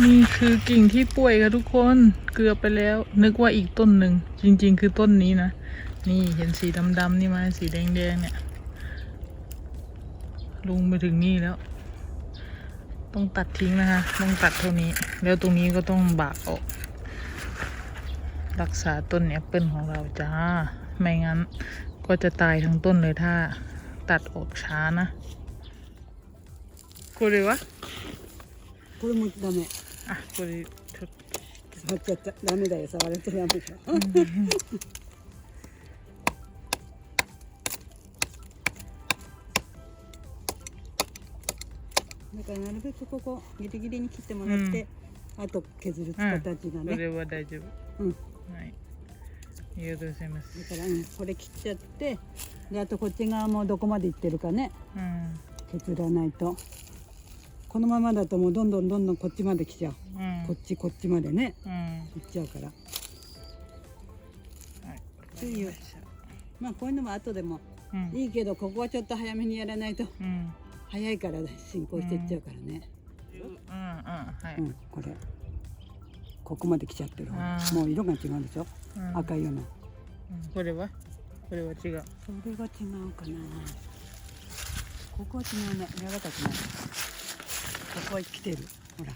นี่คือกิ่งที่ป่วยค่ะทุกคนเกือบไปแล้ว นึกว่าอีกต้นหนึ่ง จริง ๆ คือต้นนี้นะ นี่เห็นสีดำๆนี่ไหมสีแดงๆเนี่ยลงไปถึงนี่แล้ว ต้องตัดทิ้งนะคะ ต้องตัดเท่านี้ แล้วตรงนี้ก็ต้องบากออก รักษาต้นแอปเปิลของเราจ้า ไม่งั้นก็จะตายทั้งต้นเลยถ้าตัดออกช้านะกูเลยวะ これもダメ。あこれちょっ触っちゃった。ダメだよ。触れちゃダメだよ。だからなるべくここギリギリに切ってもらって、あと削る形だとこね、れは大丈夫。うん。はい。ありがとうございます。だから、うん、これ切っちゃってであとこっち側もどこまでいってるかね。うん。削らないとこのままだともうどんどんどんどんこっちまで来ちゃう、うん。こっちこっちまでね。うん。行っちゃうから。はい。というまあこういうのも後でも。うん。いいけどここはちょっと早めにやらないと。うん。早いから進行していっちゃうからね、うんうんはい。うんこれ。ここまで来ちゃってるもう色が違うでしょ、うん。赤いような。うん。これは？これは違う。それが違うかな。ここは違うね。柔らかくないここは来てる。ほら。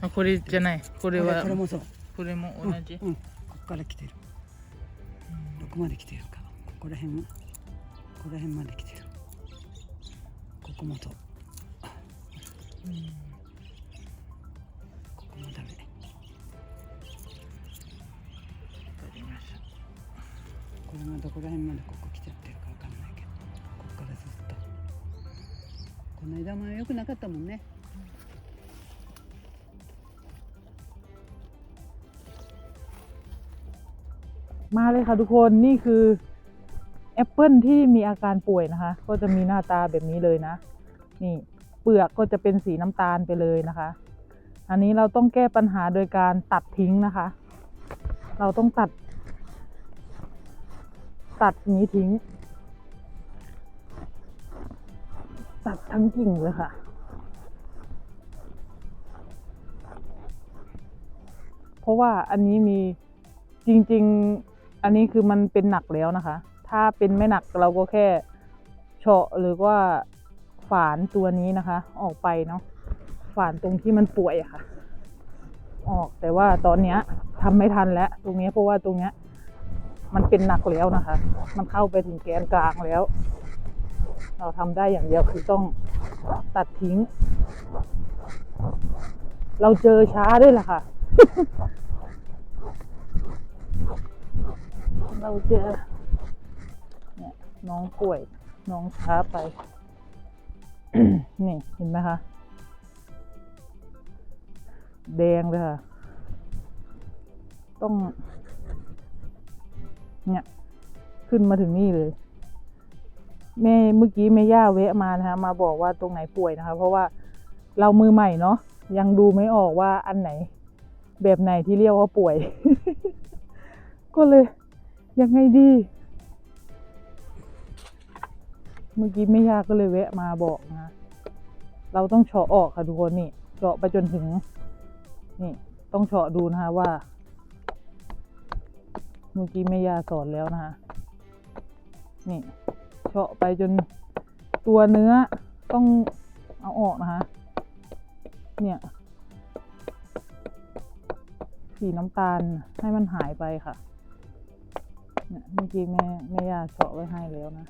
あこれじゃない。これはこれもそう。これも同じ。うん、うん。ここから来てる。どこまで来てるか。ここら辺も。ここら辺まで来てる。ここもそう。ここもダメ。わかりました。これがどこら辺までここ来ちゃってるかわかんないけどここからずっとこの枝も良くなかったもんね มาเลยค่ะทุกคนนี่คือแอปเปิลที่มีอาการป่วยนะคะ ก็จะมีหน้าตาแบบนี้เลยนะ นี่เปลือกก็จะเป็นสีน้ำตาลไปเลยนะคะ อันนี้เราต้องแก้ปัญหาโดยการตัดทิ้งนะคะ เราต้องตัด ตัดนี้ทิ้ง ตัดทั้งกิ่งเลยค่ะ เพราะว่าอันนี้มีจริง ๆ อันนี้คือมันเป็นหนักแล้วนะคะ ถ้าเป็นไม่หนักเราก็แค่เฉาะหรือว่าฝานตัวนี้นะคะ ออกไปเนาะฝานตรงที่มันป่วยอะค่ะ ออกแต่ว่าตอนเนี้ยทำไม่ทันแล้ว ตรงนี้เพราะว่าตรงเนี้ย มันเป็นหนักแล้วนะคะ มันเข้าไปถึงแกนกลางแล้ว เราทำได้อย่างเดียวคือต้องตัดทิ้ง เราเจอช้าด้วยล่ะค่ะ เราเจอเนี่ยน้องป่วย น้องช้าไป นี่เห็นไหมคะ แดงเลยค่ะ ต้อง เนี่ย ขึ้นมาถึงนี่เลย แม่เมื่อกี้แม่ย่าแวะมานะคะมาบอกว่าตรงไหนป่วยนะคะ เพราะว่าเรามือใหม่เนาะยังดูไม่ออกว่าอันไหน แบบไหนที่เรียกว่าป่วย ก็เลยยังไงดี เมื่อกี้แม่ย่าก็เลยแวะมาบอกนะเราต้องเฉาะออกค่ะทุกคนนี่เฉาะไปจนถึง นี่ ต้องเฉาะดูนะคะว่า เมื่อกี้แม่ย่าสอนแล้วนะคะนี่าะไปจนตัวเนื้อต้องเอาออกนะคะเนี่ยสีน้ำตาลให้มันหายไปค่ะเนี่ยเมื่อกี้แม่แม่ยาเฉาะไว้ให้แล้วนะ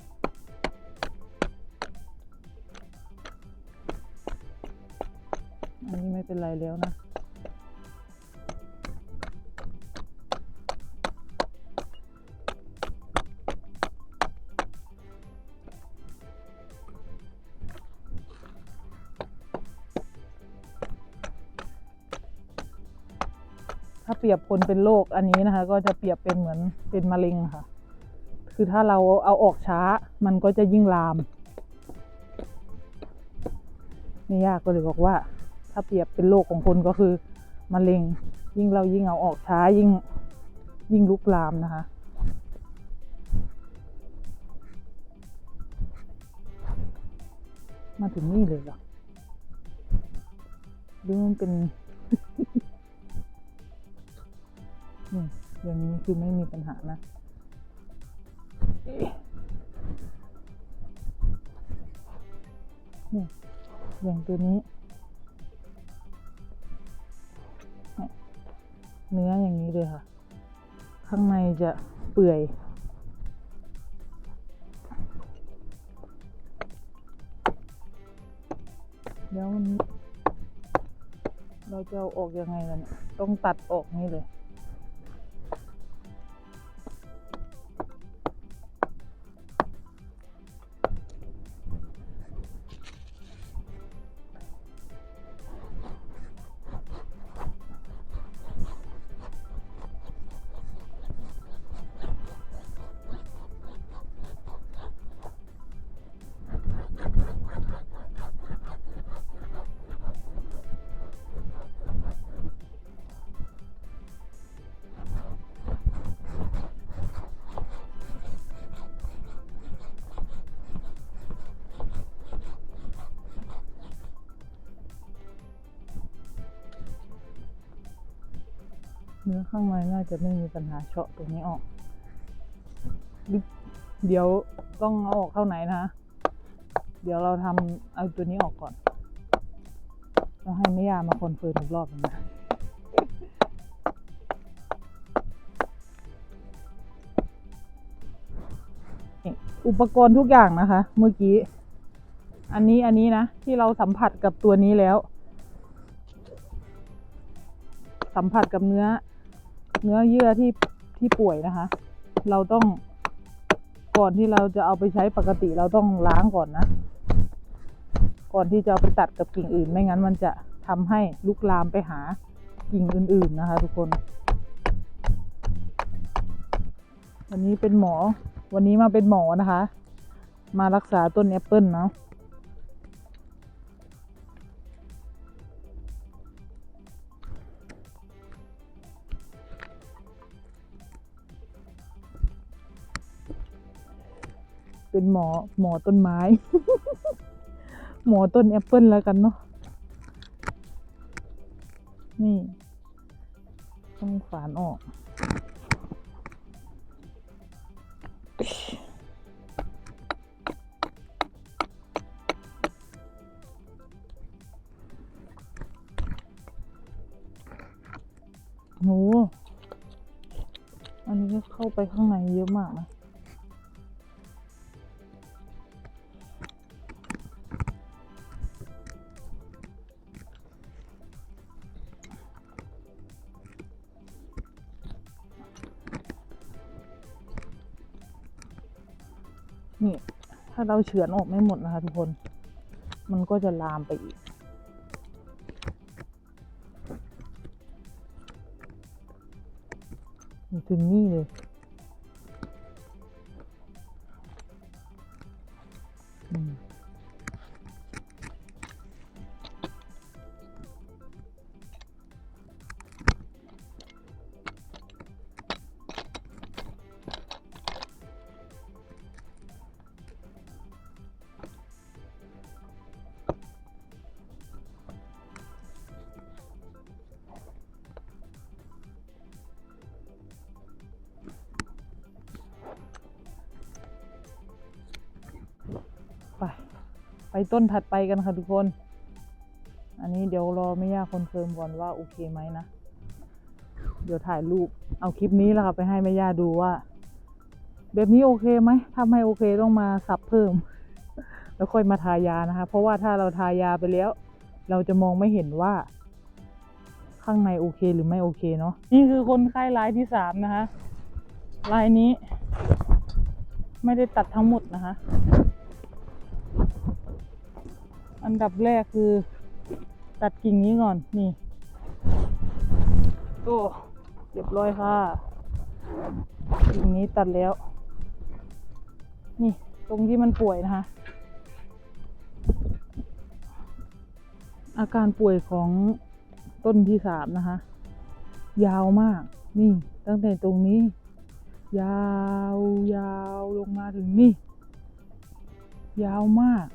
อันนี้ไม่เป็นไรแล้วนะ ถ้าเปรียบคนเป็นโรคอันนี้นะคะ ก็จะเปรียบเป็นเหมือนเป็นมะเร็งค่ะ คือถ้าเราเอาออกช้ามันก็จะยิ่งลามนี่ยากก็เลยบอกว่า ถ้าเปรียบเป็นโรคของคนก็คือมะเร็ง ยิ่งเรายิ่งเอาออกช้ายิ่งยิ่งลุกลามนะคะมาถึงนี่เลยเหรอหรือมันเป็น อย่างนี้คือไม่มีปัญหานะนี่อย่างตัวนี้ เนื้ออย่างนี้เลยค่ะ ข้างในจะเปื่อยแล้วมันเราจะเอาออกยังไงล่ะเนี่ยต้องตัดออกนี่เลย เนื้อข้างในน่าจะไม่มีปัญหาเฉาะตรงนี้ออก เดี๋ยวต้องเอาออกเข้าไหนนะ เดี๋ยวเราทำเอาตัวนี้ออกก่อนแล้วให้แม่ยามาคอนเฟิร์มอีกรอบนึงนะอุปกรณ์ทุกอย่างนะคะ เมื่อกี้ อันนี้อันนี้นะ ที่เราสัมผัสกับตัวนี้แล้ว สัมผัสกับเนื้อ เนื้อเยื่อที่ที่ป่วยนะคะ เราต้องก่อนที่เราจะเอาไปใช้ปกติเราต้องล้างก่อนนะ ก่อนที่จะเอาไปตัดกับกิ่งอื่น ไม่งั้นมันจะทำให้ลุกลามไปหากิ่งอื่น ๆนะคะ ทุกคนวันนี้เป็นหมอ วันนี้มาเป็นหมอนะคะ มารักษาต้นแอปเปิลเนาะ เป็นหมอหมอต้นไม้ หมอต้นแอปเปิลแล้วกันเนาะนี่ต้องฝานออก โห อันนี้ก็เข้าไปข้างในเยอะมากนะ เราเฉือนออกไม่หมดนะคะทุกคน มันก็จะลามไปอีก ถึงนี่เลย ไปต้นถัดไปกันค่ะทุกคน อันนี้เดี๋ยวรอไม่ยากคอนเฟิร์มก่อนว่าโอเคไหมนะ เดี๋ยวถ่ายรูป เอาคลิปนี้แล้วค่ะไปให้แม่ย่าดูว่า แบบนี้โอเคไหม ถ้าไม่โอเคต้องมาสับเพิ่ม แล้วค่อยมาทายานะคะ เพราะว่าถ้าเราทายาไปแล้ว เราจะมองไม่เห็นว่า ข้างในโอเคหรือไม่โอเคเนาะ นี่คือคนไข้รายที่สามนะคะ รายนี้ ไม่ได้ตัดทั้งหมดนะคะ อันดับแรกคือ ตัดกิ่งนี้ก่อน นี่โอ้เรียบร้อยค่ะกิ่งนี้ตัดแล้ว นี่ตรงที่มันป่วยนะคะ อาการป่วยของต้นที่สามนะคะ ยาวมาก นี่ตั้งแต่ตรงนี้ ยาวยาวลงมาถึงนี่ ยาวมาก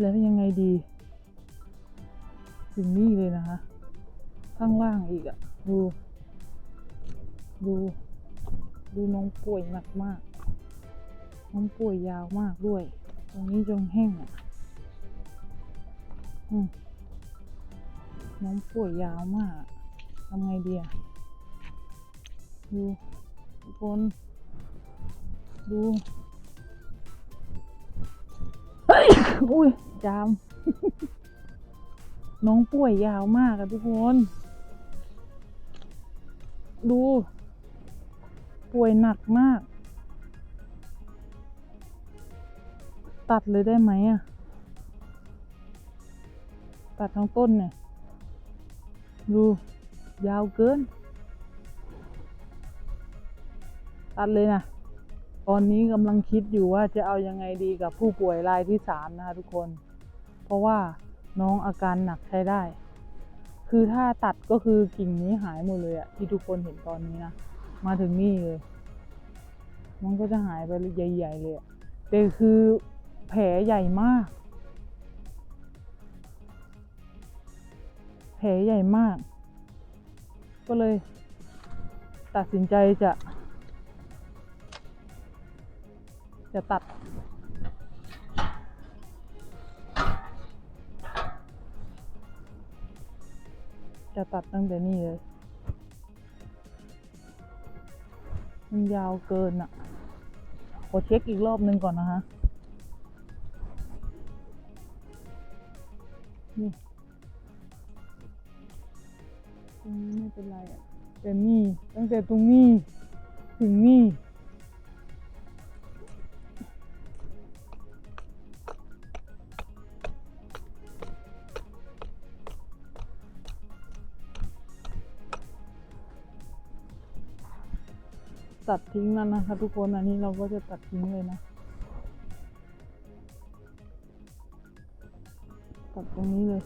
แล้วยังไงดีถึงนี่เลยนะคะ ข้างล่างอีกอะดู ดู ดูน้องป่วยหนักมาก น้องป่วยยาวมากด้วย ตรงนี้จงแห้งอะอืมน้องป่วยยาวมากทำไงดีอะดูทุกคนดู อุ้ยจาม น้องป่วยยาวมากอะทุกคน ดู ป่วยหนักมาก ตัดเลยได้ไหมอะตัดทั้งต้นเนี่ย ดู ยาวเกิน ตัดเลยนะ ตอนนี้กำลังคิดอยู่ว่าจะเอายังไงดีกับผู้ป่วยรายที่สามนะคะทุกคน เพราะว่าน้องอาการหนักใช้ได้ คือถ้าตัดก็คือกิ่งนี้หายหมดเลยอะที่ทุกคนเห็นตอนนี้นะ มาถึงนี่เลย มันก็จะหายไปใหญ่ๆเลยอะแต่คือแผลใหญ่มาก แผลใหญ่มาก ก็เลย ตัดสินใจจะ จะตัดจะตัดตั้งแต่นี่เลย มันยาวเกินอะ ขอเช็คอีกรอบนึงก่อนนะคะ นี่ไม่เป็นไรอะแต่นี่ตั้งแต่ตรงนี้ ถึงนี่ ตัดทิ้งแล้วนะคะทุกคนอันนี้เราก็จะตัดทิ้งเลยนะ ตัดตรงนี้เลย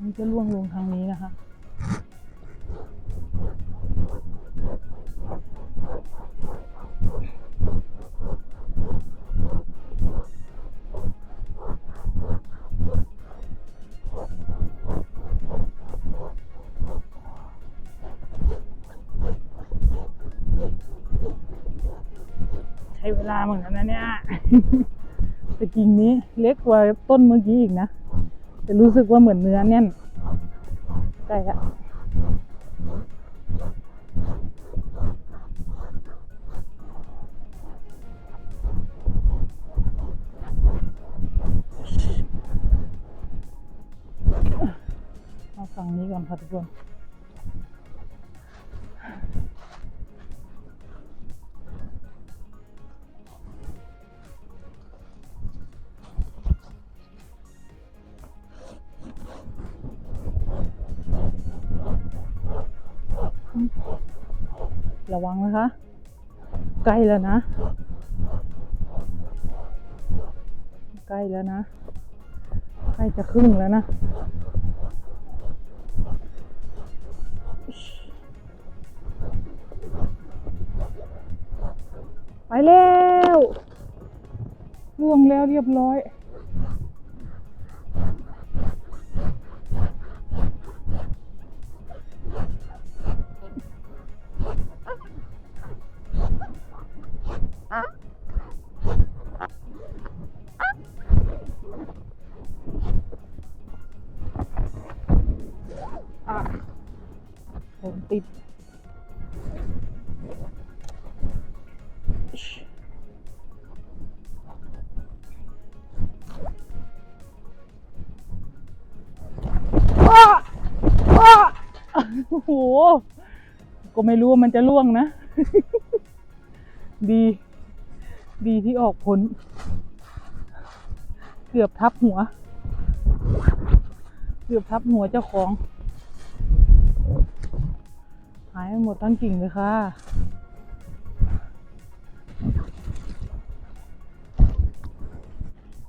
มันจะล่วงลงทางนี้นะคะใช้เวลาเหมือนกันนะเนี่ยแต่กิ่งนี้เล็กกว่าต้นเมื่อกี้อีกนะ แต่รู้สึกว่าเหมือนเนื้อแน่นใกล้ละเอาฝั่งนี้ก่อนค่ะทุกคน ระวังนะคะ ใกล้แล้วนะ ใกล้แล้วนะใกล้จะครึ่งแล้วนะไปแล้วล่วงแล้วเรียบร้อย ติดโอ้โห ก็ไม่รู้ว่ามันจะล่วงนะ ดี ดีที่ออกผล เกือบทับหัว เกือบทับหัวเจ้าของายไปหมดทั้งกิ่งเลยค่ะ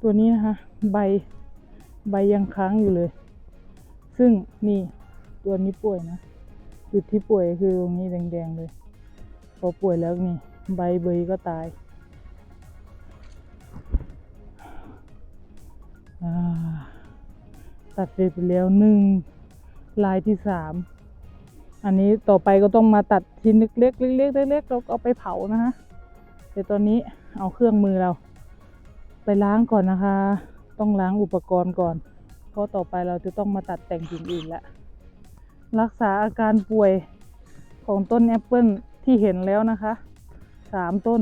ตัวนี้นะคะ ใบใบยังค้างอยู่เลย ซึ่งนี่ตัวนี้ป่วยนะ จุดที่ป่วยคือตรงนี้แดงๆเลย พอป่วยแล้วนี่ ใบเบยก็ตายาตัดเสร็จไปแล้วหนึ่งลายที่สาม อันนี้ต่อไปก็ต้องมาตัดชิ้นเล็กๆเล็กๆเล็กๆแล้วก็เอาไปเผานะฮะแต่ตอนนี้เอาเครื่องมือเรา ไปล้างก่อนนะคะ ต้องล้างอุปกรณ์ก่อน เพราะต่อไปเราจะต้องมาตัดแต่งกิ่งอื่นล้วรักษาอาการป่วยของต้นแอปเปิลที่เห็นแล้วนะคะสามต้น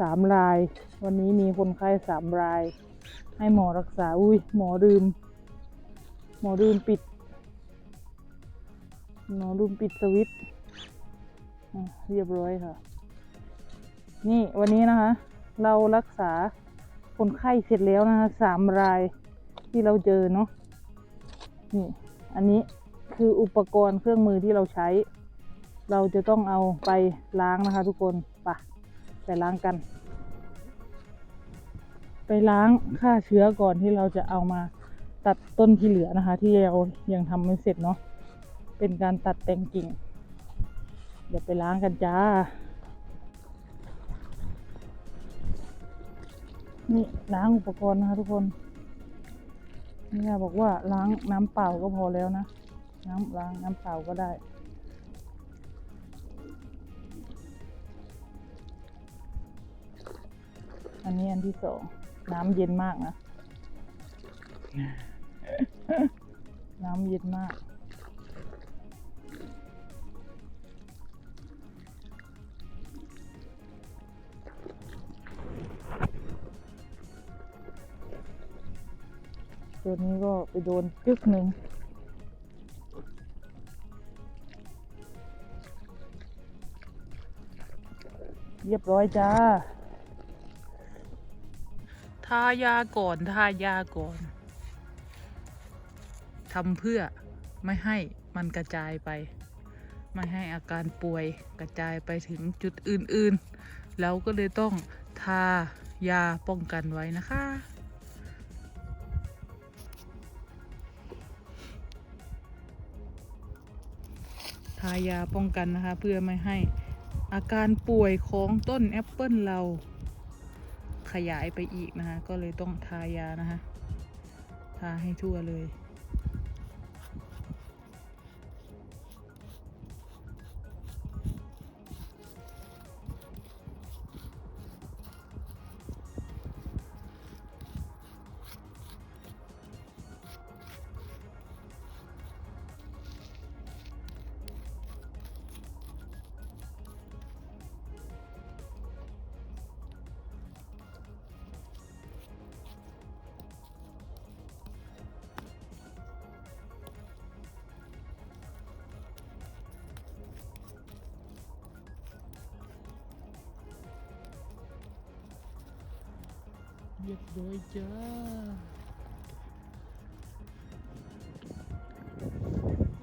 สามราย วันนี้มีคนไข้สามราย ให้หมอรักษาอุ้ยหมอลืม หมอลืมปิด หมอลืมปิดสวิตช์เรียบร้อยค่ะ นี่วันนี้นะคะ เรารักษาคนไข้เสร็จแล้วนะคะสามรายที่เราเจอเนาะนี่อันนี้คืออุปกรณ์เครื่องมือที่เราใช้ เราจะต้องเอาไปล้างนะคะ ทุกคนไปะไปล้างกัน ไปล้างฆ่าเชื้อก่อนที่เราจะเอามาตัดต้นที่เหลือนะคะ ที่เรายังทำไม่เสร็จเนาะ เป็นการตัดแต่งกิ่ง เดี๋ยวไปล้างกันจ้า นี่ล้างอุปกรณ์นะคะทุกคนนี่ค่ะบอกว่าล้างน้ำเปล่าก็พอแล้วนะ น้ำล้างน้ำเปล่าก็ได้อันนี้อันที่สองน้ำเย็นมากนะ น้ำเย็นมาก ตัวนี้ก็ไปโดนกึกหนึ่งเรียบร้อยจ้า ทายาก่อนทายาก่อนทำเพื่อไม่ให้มันกระจายไป ไม่ให้อาการป่วยกระจายไปถึงจุดอื่นๆ เราก็เลยต้องทายาป้องกันไว้นะคะ ทายาป้องกันนะคะ เพื่อไม่ให้อาการป่วยของต้นแอปเปิลเราขยายไปอีกนะคะ ก็เลยต้องทายานะคะ ทาให้ทั่วเลย เรียบร้อยจ้า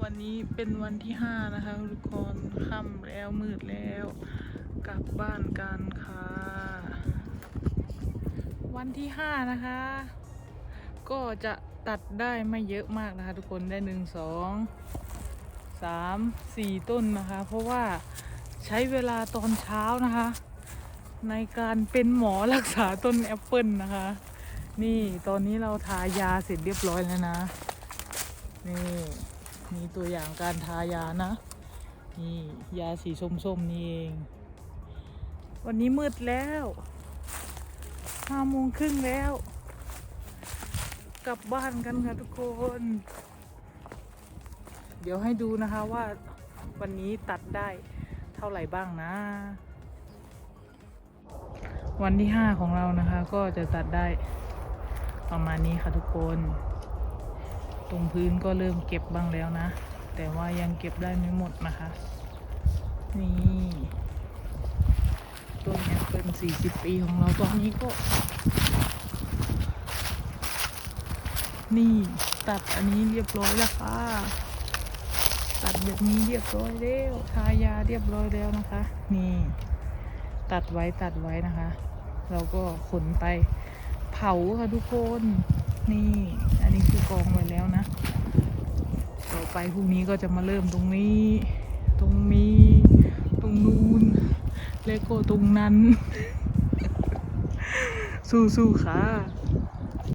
วันนี้เป็นวันที่ห้านะคะทุกคนค่ำแล้วมืดแล้ว กลับบ้านกันค่ะ วันที่ห้านะคะ ก็จะตัดได้ไม่เยอะมากนะคะ ทุกคนได้หนึ่งสองสามสี่ต้นนะคะ เพราะว่าใช้เวลาตอนเช้านะคะ ในการเป็นหมอรักษาต้นแอปเปิลนะคะ นี่ตอนนี้เราทายาเสร็จเรียบร้อยแล้วนะ นี่มีตัวอย่างการทายานะ นี่ยาสีส้มๆนี่เอง วันนี้มืดแล้วห้าโมงครึ่งแล้ว กลับบ้านกันค่ะทุกคน เดี๋ยวให้ดูนะคะว่าวันนี้ตัดได้เท่าไหร่บ้างนะ วันที่ห้าของเรานะคะ ก็จะตัดได้ประมาณนี้ค่ะทุกคน ตรงพื้นก็เริ่มเก็บบ้างแล้วนะแต่แต่ว่ายังเก็บได้ไม่หมดนะคะ นี่ต้นแอปเปิล40 ปีของเราตอนนี้ก็ นี่ตัดอันนี้เรียบร้อยแล้วค่ะ ตัดแบบนี้เรียบร้อยแล้วทายาเรียบร้อยแล้วนะคะ นี่ ตัดไว้ตัดไว้นะคะ เราก็ขนไปเผาค่ะทุกคน นี่ อันนี้คือกองไว้แล้วนะ ต่อไปพรุ่งนี้ก็จะมาเริ่มตรงนี้ ตรงนี้ ตรงนู้น แล้วก็ตรงนั้น สู้ๆค่ะ